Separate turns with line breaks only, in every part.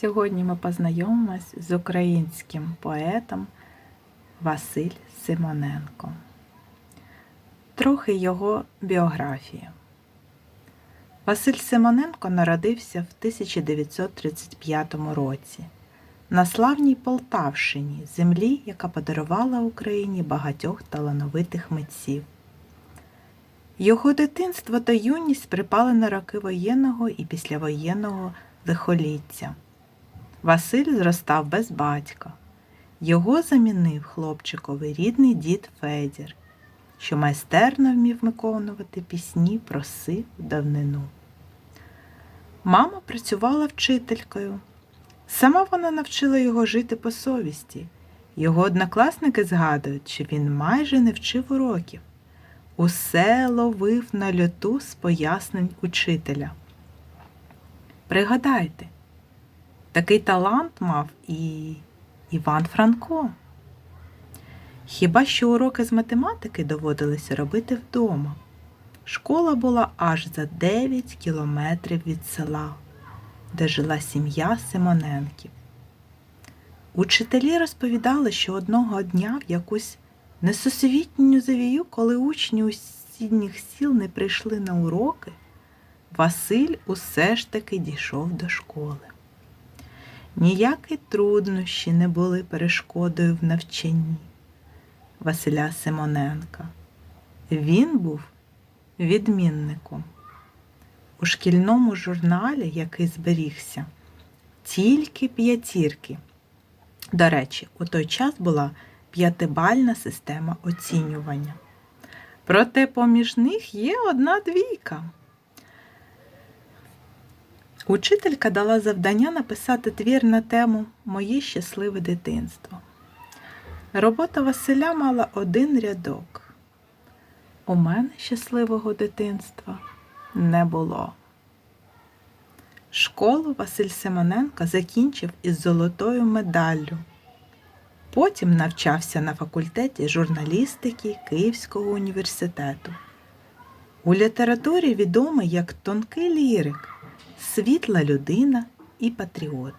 Сьогодні ми познайомимось з українським поетом Василь Симоненко. Трохи його біографії. Василь Симоненко народився в 1935 році на славній Полтавщині, землі, яка подарувала Україні багатьох талановитих митців. Його дитинство та юність припали на роки воєнного і післявоєнного лихоліття. Василь зростав без батька. Його замінив хлопчиковий рідний дід Федір, що майстерно вмів виконувати пісні про сив давнину. Мама працювала вчителькою. Сама вона навчила його жити по совісті. Його однокласники згадують, що він майже не вчив уроків. Усе ловив на льоту з пояснень учителя. Пригадайте, такий талант мав і Іван Франко. Хіба що уроки з математики доводилося робити вдома. Школа була аж за 9 кілометрів від села, де жила сім'я Симоненків. Учителі розповідали, що одного дня в якусь несусвітню завію, коли учні усідніх сіл не прийшли на уроки, Василь усе ж таки дійшов до школи. Ніякі труднощі не були перешкодою в навчанні Василя Симоненка. Він був відмінником. У шкільному журналі, який зберігся, тільки п'ятірки. До речі, у той час була п'ятибальна система оцінювання. Проте поміж них є одна двійка. Учителька дала завдання написати твір на тему Моє щасливе дитинство. Робота Василя мала один рядок. У мене щасливого дитинства не було. Школу Василь Симоненко закінчив із золотою медаллю. Потім навчався на факультеті журналістики Київського університету. У літературі відомий як тонкий лірик, світла людина і патріот.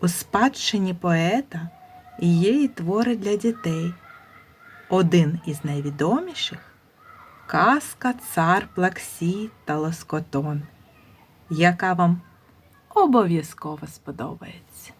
У спадщині поета є і твори для дітей. Один із найвідоміших казка Цар Плаксій та Лоскотон, яка вам обов'язково сподобається.